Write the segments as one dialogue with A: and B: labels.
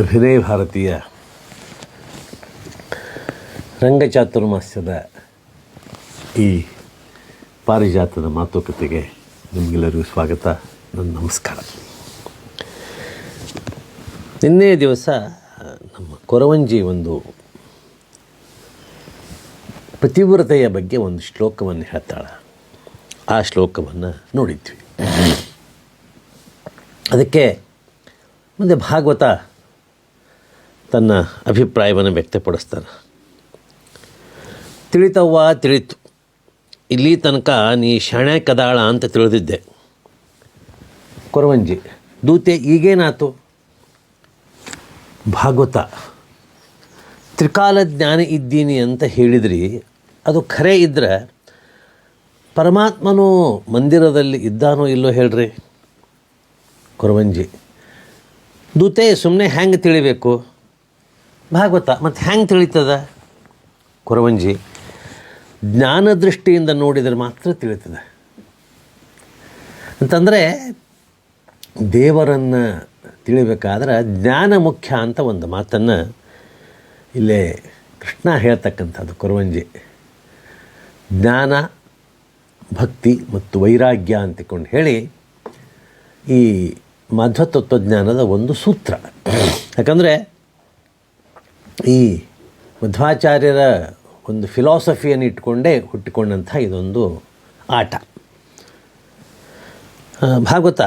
A: ಅಭಿನಯ ಭಾರತೀಯ ರಂಗಚಾತುರ್ಮಾಸ್ಯದ ಈ ಪಾರಿಜಾತದ ಮಾತುಕತೆಗೆ ನಿಮಗೆಲ್ಲರಿಗೂ ಸ್ವಾಗತ, ನನ್ನ ನಮಸ್ಕಾರ. ನಿನ್ನೆ ದಿವಸ ನಮ್ಮ ಕೊರವಂಜಿ ಒಂದು ಪತಿವ್ರತೆಯ ಬಗ್ಗೆ ಒಂದು ಶ್ಲೋಕವನ್ನು ಹೇಳ್ತಾಳೆ. ಆ ಶ್ಲೋಕವನ್ನು ನೋಡಿದ್ವಿ. ಅದಕ್ಕೆ ಮುಂದೆ ಭಾಗವತ ತನ್ನ ಅಭಿಪ್ರಾಯವನ್ನು ವ್ಯಕ್ತಪಡಿಸ್ತಾನೆ. ತಿಳಿತವ್ವ, ತಿಳಿತು. ಇಲ್ಲಿ ತನಕ ನೀ ಶಾಣೆ ಕದಾಳ ಅಂತ ತಿಳಿದಿದ್ದೆ. ಕೊರವಂಜಿ, ದೂತೆ ಈಗೇನಾತು? ಭಾಗವತ. ತ್ರಿಕಾಲ ಜ್ಞಾನ ಇದ್ದೀನಿ ಅಂತ ಹೇಳಿದ್ರಿ. ಅದು ಖರೆ ಇದ್ದರೆ ಪರಮಾತ್ಮನೂ ಮಂದಿರದಲ್ಲಿ ಇದ್ದಾನೋ ಇಲ್ಲೋ ಹೇಳ್ರಿ. ಕೊರವಂಜಿ, ದೂತೆ ಸುಮ್ಮನೆ ಹೆಂಗೆ ತಿಳಿಬೇಕು? ಭಾಗವತ ಮತ್ತು ಹೆಂಗೆ ತಿಳಿತದ? ಕೊರವಂಜಿ, ಜ್ಞಾನ ದೃಷ್ಟಿಯಿಂದ ನೋಡಿದರೆ ಮಾತ್ರ ತಿಳಿತದೆ. ಅಂತಂದರೆ, ದೇವರನ್ನು ತಿಳಿಬೇಕಾದ್ರೆ ಜ್ಞಾನ ಮುಖ್ಯ ಅಂತ ಒಂದು ಮಾತನ್ನು ಇಲ್ಲೇ ಕೃಷ್ಣ ಹೇಳ್ತಕ್ಕಂಥದ್ದು ಕೊರವಂಜಿ. ಜ್ಞಾನ, ಭಕ್ತಿ ಮತ್ತು ವೈರಾಗ್ಯ ಅಂತಿಕೊಂಡು ಹೇಳಿ ಈ ಮಧ್ವ ತತ್ವಜ್ಞಾನದ ಒಂದು ಸೂತ್ರ. ಯಾಕಂದರೆ ಈ ಮಧ್ವಾಚಾರ್ಯರ ಒಂದು ಫಿಲಾಸಫಿಯನ್ನು ಇಟ್ಕೊಂಡೇ ಹುಟ್ಟಿಕೊಂಡಂಥ ಇದೊಂದು ಆಟ. ಭಾಗವತ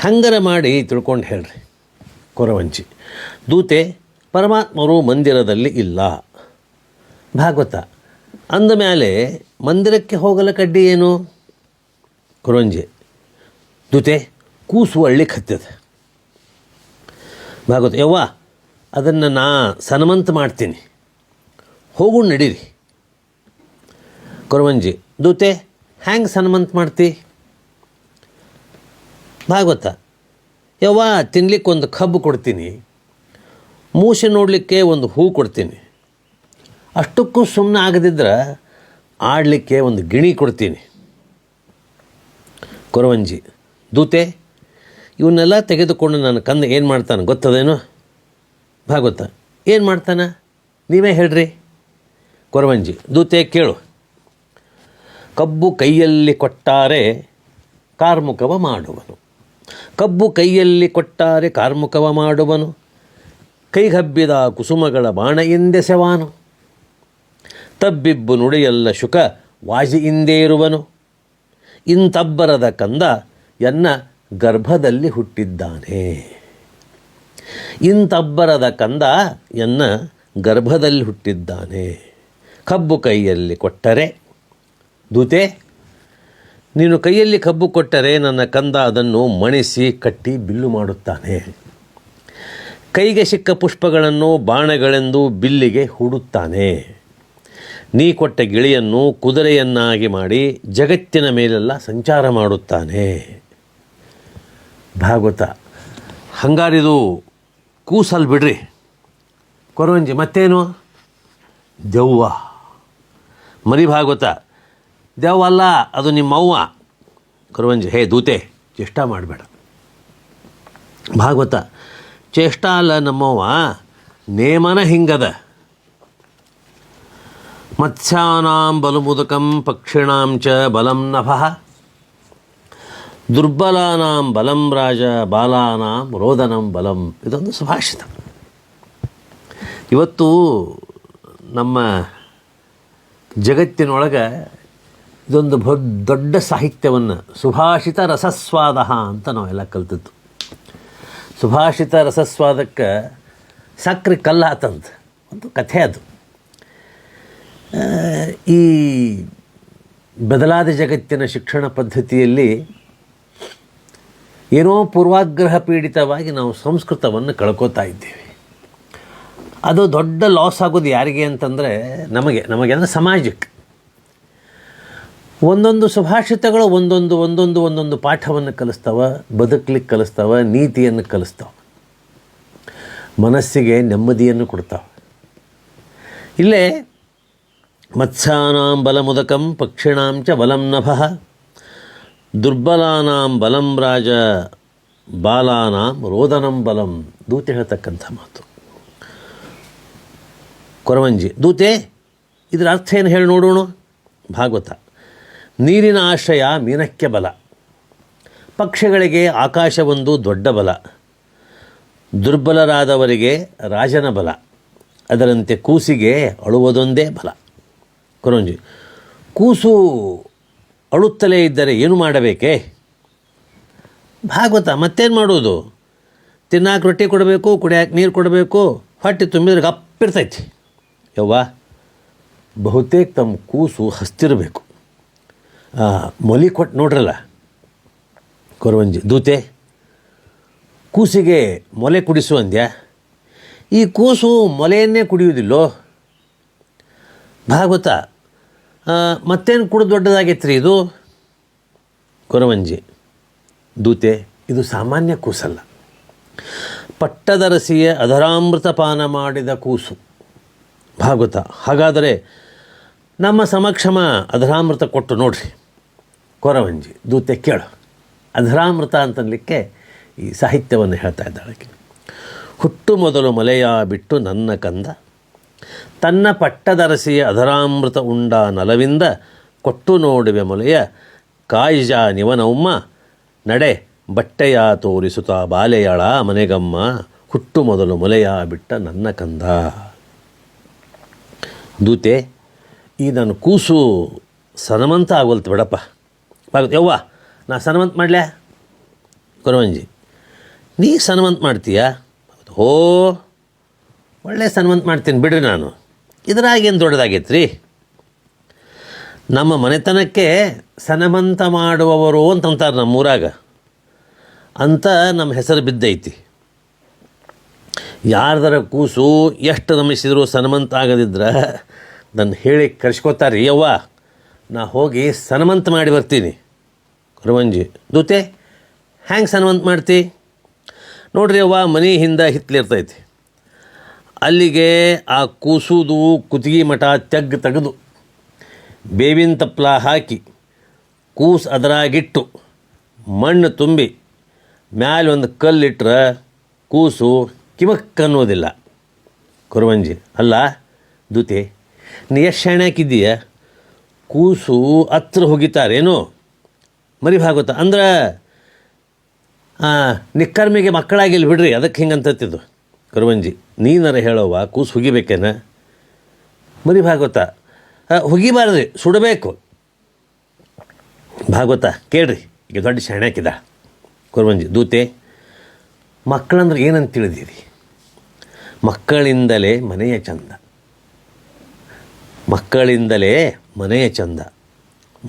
A: ಹಂಗರ ಮಾಡಿ ತಿಳ್ಕೊಂಡು ಹೇಳ್ರಿ, ಕೊರವಂಚಿ. ದೂತೆ, ಪರಮಾತ್ಮರು ಮಂದಿರದಲ್ಲಿ ಇಲ್ಲ. ಭಾಗವತ, ಅಂದ ಮೇಲೆ ಮಂದಿರಕ್ಕೆ ಹೋಗಲ ಕಡ್ಡಿ ಏನು? ಕೊರವಂಜೆ, ದೂತೆ, ಕೂಸು ಹಳ್ಳಿ ಕತ್ತದೆ ಭಾಗವತ, ಯವ್ವ ಅದನ್ನು ನಾ ಸನ್ಮಂತ ಮಾಡ್ತೀನಿ. ಹೋಗು ನಡೀರಿ. ಕೊರವಂಜಿ, ದೂತೆ, ಹ್ಯಾಂಗೆ ಸನ್ಮಂತ ಮಾಡ್ತಿ? ಭಾಗವತ ಯವ್ವ, ತಿನ್ಲಿಕ್ಕೆ ಒಂದು ಕಬ್ಬು ಕೊಡ್ತೀನಿ. ಮೂಸೆ ನೋಡಲಿಕ್ಕೆ ಒಂದು ಹೂ ಕೊಡ್ತೀನಿ. ಅಷ್ಟಕ್ಕೂ ಸುಮ್ಮನೆ ಆಗದಿದ್ರೆ ಆಡಲಿಕ್ಕೆ ಒಂದು ಗಿಣಿ ಕೊಡ್ತೀನಿ. ಕೊರವಂಜಿ, ದೂತೆ, ಇವನ್ನೆಲ್ಲ ತೆಗೆದುಕೊಂಡು ನನ್ನ ಕಂದ ಏನು ಮಾಡ್ತಾನೆ ಗೊತ್ತದೇನು? ಭಾಗವತ. ಏನು ಮಾಡ್ತಾನೆ? ನೀವೇ ಹೇಳ್ರಿ. ಕೊರವಂಜಿ, ದೂತೆ ಕೇಳು. ಕಬ್ಬು ಕೈಯಲ್ಲಿ ಕೊಟ್ಟಾರೆ ಕಾರ್ಮುಕವ ಮಾಡುವನು. ಕಬ್ಬು ಕೈಯಲ್ಲಿ ಕೊಟ್ಟಾರೆ ಕಾರ್ಮುಕವ ಮಾಡುವನು. ಕೈಗಬ್ಬಿದ ಕುಸುಮಗಳ ಬಾಣ ಎಂದೆಸೆವಾನು ತಬ್ಬಿಬ್ಬು ನುಡಿಯಲ್ಲ ಶುಕ ವಾಜಿಯಿಂದೇ ಇರುವನು. ಇಂತಬ್ಬರದ ಕಂದ ಎನ್ನ ಗರ್ಭದಲ್ಲಿ ಹುಟ್ಟಿದ್ದಾನೆ. ಇಂತಬ್ಬರದ ಕಂದ ಎನ್ನ ಗರ್ಭದಲ್ಲಿ ಹುಟ್ಟಿದ್ದಾನೆ. ಕಬ್ಬು ಕೈಯಲ್ಲಿ ಕೊಟ್ಟರೆ, ದೂತೆ, ನೀನು ಕೈಯಲ್ಲಿ ಕಬ್ಬು ಕೊಟ್ಟರೆ ನನ್ನ ಕಂದ ಅದನ್ನು ಮಣಿಸಿ ಕಟ್ಟಿ ಬಿಲ್ಲು ಮಾಡುತ್ತಾನೆ. ಕೈಗೆ ಸಿಕ್ಕ ಪುಷ್ಪಗಳನ್ನು ಬಾಣಗಳೆಂದು ಬಿಲ್ಲಿಗೆ ಹೂಡುತ್ತಾನೆ. ನೀ ಕೊಟ್ಟ ಗಿಳಿಯನ್ನು ಕುದುರೆಯನ್ನಾಗಿ ಮಾಡಿ ಜಗತ್ತಿನ ಮೇಲೆಲ್ಲ ಸಂಚಾರ ಮಾಡುತ್ತಾನೆ. ಭಾಗವತ. ಹಂಗಾರಿದು ಕೂಸಲ್ ಬಿಡ್ರಿ. ಕೊರವಂಜಿ, ಮತ್ತೇನು? ದೆವ್ವ. ಮರಿ ಭಾಗವತ ದೆವ್ವ ಅಲ್ಲ, ಅದು ನಿಮ್ಮವ್ವ. ಕೊರವಂಜಿ, ಹೇ ದೂತೆ, ಚೇಷ್ಟ ಮಾಡಬೇಡ. ಭಾಗವತ ಚೇಷ್ಟ ಅಲ್ಲ ನಮ್ಮವ್ವ, ನೇಮನ ಹಿಂಗದ. ಮತ್ಸ್ಯಾನಾಂ ಬಲಮುದಕಂ ಪಕ್ಷಿಣಾಂ ಚ ಬಲಂ ನಭಃ. ದುರ್ಬಲಾನಾಂ ಬಲಂ ರಾಜ, ಬಾಲಾನಾಂ ರೋದನಂ ಬಲಂ. ಇದೊಂದು ಸುಭಾಷಿತ. ಇವತ್ತು ನಮ್ಮ ಜಗತ್ತಿನೊಳಗೆ ಇದೊಂದು ದೊಡ್ಡ ಸಾಹಿತ್ಯವನ್ನು ಸುಭಾಷಿತ ರಸಸ್ವಾದ ಅಂತ ನಾವೆಲ್ಲ ಕಲ್ತಿದ್ದು. ಸುಭಾಷಿತ ರಸಸ್ವಾದಕ್ಕೆ ಸಕ್ರೆ ಕಲ್ಲಾತಂತ. ಒಂದು ಕಥೆ ಅದು. ಈ ಬದಲಾದ ಜಗತ್ತಿನ ಶಿಕ್ಷಣ ಪದ್ಧತಿಯಲ್ಲಿ ಏನೋ ಪೂರ್ವಾಗ್ರಹ ಪೀಡಿತವಾಗಿ ನಾವು ಸಂಸ್ಕೃತವನ್ನು ಕಳ್ಕೊತಾ ಇದ್ದೇವೆ. ಅದು ದೊಡ್ಡ ಲಾಸ್ ಆಗೋದು ಯಾರಿಗೆ ಅಂತಂದರೆ ನಮಗೆ ನಮಗೆ ಅಂದರೆ ಸಮಾಜಕ್ಕೆ. ಒಂದೊಂದು ಸುಭಾಷಿತಗಳು ಒಂದೊಂದು ಒಂದೊಂದು ಒಂದೊಂದು ಪಾಠವನ್ನು ಕಲಿಸ್ತಾವ, ಬದುಕಲಿಕ್ಕೆ ಕಲಿಸ್ತಾವ, ನೀತಿಯನ್ನು ಕಲಿಸ್ತಾವ. ಮನಸ್ಸಿಗೆ ನೆಮ್ಮದಿಯನ್ನು ಕೊಡ್ತಾವೆ. ಇಲ್ಲೇ ಮತ್ಸಾನಾಂ ಬಲಮುದಕಂ ಪಕ್ಷಿಣಾಂ ಚ ಬಲಂ ನಭಃ. ದುರ್ಬಲಾನಾಂ ಬಲಂ ರಾಜ ಬಾಲಾನಾಂ ರೋದನಂ ಬಲಂ. ದೂತೆ ಹೇಳ್ತಕ್ಕಂಥ ಮಾತು. ಕೊರವಂಜಿ, ದೂತೆ, ಇದರ ಅರ್ಥ ಏನು ಹೇಳಿ ನೋಡೋಣ? ಭಾಗವತ. ನೀರಿನ ಆಶ್ರಯ ಮೀನಕ್ಕೆ ಬಲ. ಪಕ್ಷಿಗಳಿಗೆ ಆಕಾಶವೊಂದು ದೊಡ್ಡ ಬಲ. ದುರ್ಬಲರಾದವರಿಗೆ ರಾಜನ ಬಲ. ಅದರಂತೆ ಕೂಸಿಗೆ ಅಳುವುದೊಂದೇ ಬಲ. ಕೊರವಂಜಿ, ಕೂಸು ಅಳುತ್ತಲೇ ಇದ್ದರೆ ಏನು ಮಾಡಬೇಕೇ? ಭಾಗವತ, ಮತ್ತೇನು ಮಾಡೋದು? ತಿನ್ನಾಕೆ ರೊಟ್ಟಿ ಕೊಡಬೇಕು, ಕುಡಿಯೋಕೆ ನೀರು ಕೊಡಬೇಕು, ಹೊಟ್ಟೆ ತುಂಬಿದ್ರೆ ಗಪ್ಪಿರ್ತೈತಿ ಯವ್ವ, ಬಹುತೇಕ ತಮ್ಮ ಕೂಸು ಹಸ್ತಿರಬೇಕು. ಮೊಲಿ ಕೊಟ್ಟು ನೋಡ್ರಲ್ಲ, ಕೊರವಂಜಿ, ದೂತೆ, ಕೂಸಿಗೆ ಮೊಲೆ ಕುಡಿಸು ಅಂದ್ಯಾ? ಈ ಕೂಸು ಮೊಲೆಯನ್ನೇ ಕುಡಿಯುವುದಿಲ್ಲೋ? ಭಾಗವತ ಮತ್ತೇನು ಕೂಡ ದೊಡ್ಡದಾಗೈತ್ರಿ ಇದು? ಕೊರವಂಜಿ. ದೂತೆ, ಇದು ಸಾಮಾನ್ಯ ಕೂಸಲ್ಲ. ಪಟ್ಟದರಸಿಯ ಅಧರಾಮೃತ ಪಾನ ಮಾಡಿದ ಕೂಸು. ಭಾಗವತ. ಹಾಗಾದರೆ ನಮ್ಮ ಸಮಕ್ಷಮ ಅಧರಾಮೃತ ಕೊಟ್ಟು ನೋಡ್ರಿ. ಕೊರವಂಜಿ, ದೂತೆ ಕೇಳು. ಅಧರಾಮೃತ ಅಂತನ್ಲಿಕ್ಕೆ ಈ ಸಾಹಿತ್ಯವನ್ನು ಹೇಳ್ತಾ ಇದ್ದಾಳೆ ಹುಟ್ಟು ಮೊದಲು ಮಲೆಯ ಬಿಟ್ಟು ನನ್ನ ಕಂದ. ತನ್ನ ಪಟ್ಟದರಸಿಯ ಅಧರಾಮೃತ ಉಂಡ ನಲವಿಂದ ಕೊಟ್ಟು ನೋಡುವೆ ಮೊಲೆಯ ಕಾಯಿಜ ನಿವನೌಮ್ಮ, ನಡೆ ಬಟ್ಟೆಯ ತೋರಿಸುತ್ತಾ ಬಾಲೆಯಳ ಮನೆಗಮ್ಮ, ಹುಟ್ಟು ಮೊದಲು ಮೊಲೆಯ ಬಿಟ್ಟ ನನ್ನ ಕಂದ. ದೂತೆ ಈ ನನ್ನ ಕೂಸು ಸನಮಂತ ಆಗೋಲ್ತು ಬಿಡಪ್ಪ. ಆಗುತ್ತೆ ಯವ್ವ, ನಾ ಸನಮಂತ ಮಾಡಲೇ? ಕೊರವಂಜಿ, ನೀ ಸನಮಂತ ಮಾಡ್ತೀಯಾ? ಓ ಒಳ್ಳೆ ಸನ್ಮಂತ ಮಾಡ್ತೀನಿ, ಬಿಡ್ರಿ ನಾನು. ಇದರಾಗೇನು ದೊಡ್ಡದಾಗೈತೆ ರೀ ನಮ್ಮ ಮನೆತನಕ್ಕೆ ಸನಮಂತ ಮಾಡುವವರು ಅಂತಂತಾರೆ ನಮ್ಮೂರಾಗ. ಅಂತ ನಮ್ಮ ಹೆಸರು ಬಿದ್ದೈತಿ. ಯಾರ್ದರ ಕೂಸು ಎಷ್ಟು ನಮಿಸಿದ್ರು ಸನ್ಮಂತ ಆಗದಿದ್ರೆ ನನ್ನ ಹೇಳಿ ಕರ್ಸ್ಕೊತಾರೆ ಯವ್ವ. ನಾ ಹೋಗಿ ಸನ್ಮಂತ ಮಾಡಿ ಬರ್ತೀನಿ. ಕುರುವಂಜಿ ದೂತೆ, ಹ್ಯಾಂಗೆ ಸನ್ಮಂತ ಮಾಡ್ತಿ? ನೋಡ್ರಿ ಅವ್ವ ಮನೆ ಹಿಂದೆ ಹಿತ್ಲಿರ್ತೈತಿ. ಅಲ್ಲಿಗೆ ಆ ಕೂಸುದು ಕುತ್ತಿಗೆ ಮಠ ತೆಗ್ ತೆಗೆದು ಬೇವಿನ ತಪ್ಪಲ ಹಾಕಿ ಕೂಸು ಅದರಾಗಿಟ್ಟು ಮಣ್ಣು ತುಂಬಿ ಮ್ಯಾಲೆ ಒಂದು ಕಲ್ಲಿಟ್ರೆ ಕೂಸು ಕಿವಕ್ಕೆ ಅನ್ನೋದಿಲ್ಲ. ಕುರುವಂಜಿ ಅಲ್ಲ ದೂತಿ ನೀ ಎಷ್ಟು ಶಾಣೆ ಹಾಕಿದ್ದೀಯ? ಕೂಸು ಹತ್ರ ಹೋಗಿತಾರೇನು ಮರಿ ಭಾಗವತ ಅಂದ್ರೆ ನಿಕ್ಕರ್ಮಿಗೆ ಮಕ್ಕಳಾಗಿಲ್ಲ ಬಿಡ್ರಿ ಅದಕ್ಕೆ ಹಿಂಗೆ ಅಂತತ್ತಿದ್ದು ಕರುವಂಜಿ ನೀನರ ಹೇಳೋವ ಕೂಸು ಹುಗಿಬೇಕೇನ? ಮರಿ ಭಾಗವತ. ಹುಗಿಬಾರ್ದ್ರಿ, ಸುಡಬೇಕು. ಭಾಗವತ, ಕೇಳ್ರಿ, ಈಗ ದೊಡ್ಡ ಶಾಣೆ ಹಾಕಿದ. ಕುರುವಂಜಿ ದೂತೆ, ಮಕ್ಕಳಂದ್ರೆ ಏನಂತ ತಿಳಿದಿರಿ? ಮಕ್ಕಳಿಂದಲೇ ಮನೆಯ ಚಂದ. ಮಕ್ಕಳಿಂದಲೇ ಮನೆಯ ಚಂದ.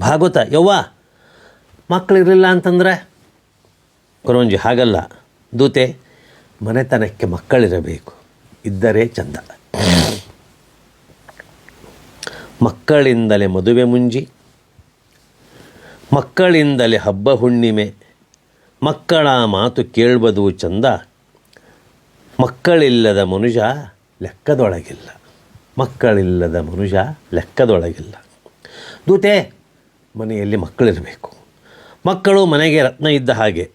A: ಭಾಗವತ, ಯವ್ವ ಮಕ್ಕಳಿರಲಿಲ್ಲ ಅಂತಂದ್ರೆ? ಕುರುವಂಜಿ ಹಾಗಲ್ಲ. ದೂತೆ, ಮನೆತನಕ್ಕೆ ಮಕ್ಕಳಿರಬೇಕು. ಇದ್ದರೆ ಚಂದ. ಮಕ್ಕಳಿಂದಲೇ ಮದುವೆ ಮುಂಜಿ, ಮಕ್ಕಳಿಂದಲೇ ಹಬ್ಬ ಹುಣ್ಣಿಮೆ, ಮಕ್ಕಳ ಮಾತು ಕೇಳ್ಬದು ಚಂದ. ಮಕ್ಕಳಿಲ್ಲದ ಮನುಷ್ಯ ಲೆಕ್ಕದೊಳಗಿಲ್ಲ. ಮಕ್ಕಳಿಲ್ಲದ ಮನುಷ್ಯ ಲೆಕ್ಕದೊಳಗಿಲ್ಲ. ದೂತೆ, ಮನೆಯಲ್ಲಿ ಮಕ್ಕಳಿರಬೇಕು. ಮಕ್ಕಳು ಮನೆಗೆ ರತ್ನ ಇದ್ದ ಹಾಗೆ.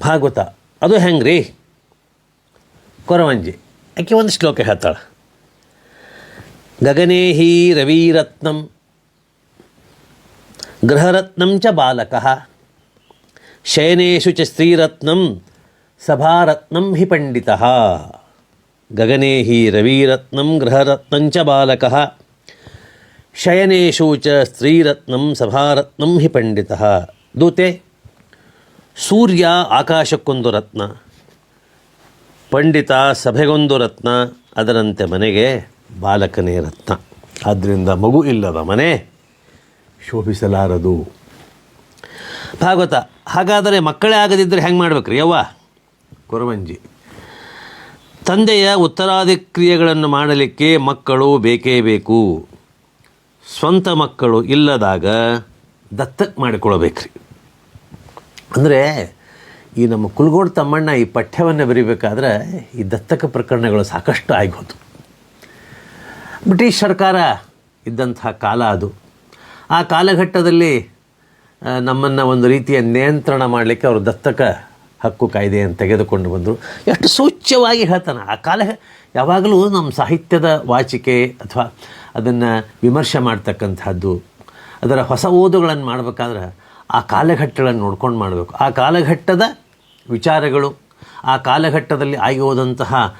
A: ಭಾಗವತ, ಅದು ಹೆಂಗ್ರಿ? ಕೊರವಂಜಿ. ಆಕೆ ಒಂದು ಶ್ಲೋಕ ಹೇಳ್ತಾಳೆ ಗಗನೇ ಹಿ ರವಿರತ್ನಂ ಗೃಹರತ್ನಂ ಚ ಬಾಲಕ ಶಯನೇಶು ಚ ಸ್ತ್ರೀರತ್ನಂ ಸಭಾರತ್ನಂ ಹಿ ಪಂಡಿತ ಗಗನೇ ಹಿ ರವಿರತ್ನಂ ಗೃಹರತ್ನಂ ಚ ಬಾಲಕ ಶಯನೇಶು ಚ ಸ್ತ್ರೀರತ್ನಂ ಸಭಾರತ್ನಂ ಹಿ ಪಂಡಿತ ದೂತೆ ಸೂರ್ಯ ಆಕಾಶಕ್ಕೊಂದು ರತ್ನ ಪಂಡಿತ ಸಭೆಗೊಂದು ರತ್ನ, ಅದರಂತೆ ಮನೆಗೆ ಬಾಲಕನೇ ರತ್ನ. ಆದ್ದರಿಂದ ಮಗು ಇಲ್ಲದ ಮನೆ ಶೋಭಿಸಲಾರದು. ಭಾಗವತ, ಹಾಗಾದರೆ ಮಕ್ಕಳೇ ಆಗದಿದ್ದರೆ ಹೆಂಗೆ ಮಾಡ್ಬೇಕ್ರಿ ಯವ್ವ? ಕೊರವಂಜಿ. ತಂದೆಯ ಉತ್ತರಾಧಿಕ್ರಿಯೆಗಳನ್ನು ಮಾಡಲಿಕ್ಕೆ ಮಕ್ಕಳು ಬೇಕೇ ಬೇಕು. ಸ್ವಂತ ಮಕ್ಕಳು ಇಲ್ಲದಾಗ ದತ್ತಕ್ಕೆ ಮಾಡಿಕೊಳ್ಬೇಕ್ರಿ ಅಂದರೆ ಈ ನಮ್ಮ ಕುಲಗೋಡ್ ತಮ್ಮಣ್ಣ ಈ ಪಠ್ಯವನ್ನು ಬರೀಬೇಕಾದ್ರೆ ಈ ದತ್ತಕ ಪ್ರಕರಣಗಳು ಸಾಕಷ್ಟು ಆಗೋದು ಬ್ರಿಟಿಷ್ ಸರ್ಕಾರ ಇದ್ದಂಥ ಕಾಲ ಅದು. ಆ ಕಾಲಘಟ್ಟದಲ್ಲಿ ನಮ್ಮನ್ನು ಒಂದು ರೀತಿಯ ನಿಯಂತ್ರಣ ಮಾಡಲಿಕ್ಕೆ ಅವರು ದತ್ತಕ ಹಕ್ಕು ಕಾಯ್ದೆಯನ್ನು ತೆಗೆದುಕೊಂಡು ಬಂದರು. ಎಷ್ಟು ಸೂಚ್ಯವಾಗಿ ಹೇಳ್ತಾನೆ, ಆ ಕಾಲ ಯಾವಾಗಲೂ ನಮ್ಮ ಸಾಹಿತ್ಯದ ವಾಚಿಕೆ ಅಥವಾ ಅದನ್ನು ವಿಮರ್ಶೆ ಮಾಡ್ತಕ್ಕಂಥದ್ದು ಅದರ ಹೊಸ ಓದುಗಳನ್ನು ಮಾಡಬೇಕಾದ್ರೆ ಆ ಕಾಲಘಟ್ಟಗಳನ್ನು ನೋಡ್ಕೊಂಡು ಮಾಡಬೇಕು. ಆ ಕಾಲಘಟ್ಟದ ವಿಚಾರಗಳು, ಆ ಕಾಲಘಟ್ಟದಲ್ಲಿ ಆಗಿ ಹೋದಂತಹ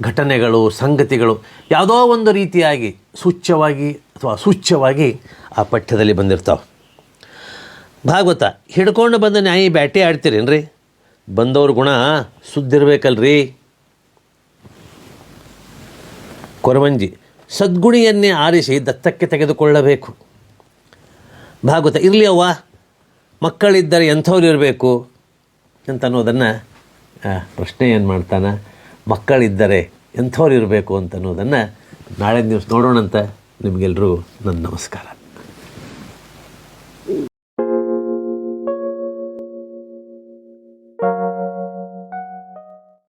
A: ಘಟನೆಗಳು, ಸಂಗತಿಗಳು ಯಾವುದೋ ಒಂದು ರೀತಿಯಾಗಿ ಸೂಚ್ಯವಾಗಿ ಅಥವಾ ಅಸೂಚ್ಯವಾಗಿ ಆ ಪಠ್ಯದಲ್ಲಿ ಬಂದಿರ್ತಾವೆ. ಭಾಗವತ, ಹಿಡ್ಕೊಂಡು ಬಂದ ನ್ಯಾಯಿ ಬ್ಯಾಟಿ ಆಡ್ತೀರೇನ್ರಿ? ಬಂದವ್ರ ಗುಣ ಸುದ್ದಿರ್ಬೇಕಲ್ರಿ. ಕೊರವಂಜಿ, ಸದ್ಗುಣಿಯನ್ನೇ ಆರಿಸಿ ದತ್ತಕ್ಕೆ ತೆಗೆದುಕೊಳ್ಳಬೇಕು. ಭಾಗವತ, ಇರಲಿ ಅವ್ವ, ಮಕ್ಕಳಿದ್ದರೆ ಎಂಥವ್ರು ಇರಬೇಕು? ಅಂತ ಅನ್ನೋದನ್ನು ಪ್ರಶ್ನೆ ಏನು ಮಾಡ್ತಾನೆ? ಮಕ್ಕಳಿದ್ದರೆ ಎಂಥವ್ರು ಇರಬೇಕು ಅಂತ ಅನ್ನೋದನ್ನು ನಾಳೆ ದಿವಸ ನೋಡೋಣಂತ ನಿಮಗೆಲ್ಲರೂ ನನ್ನ ನಮಸ್ಕಾರ.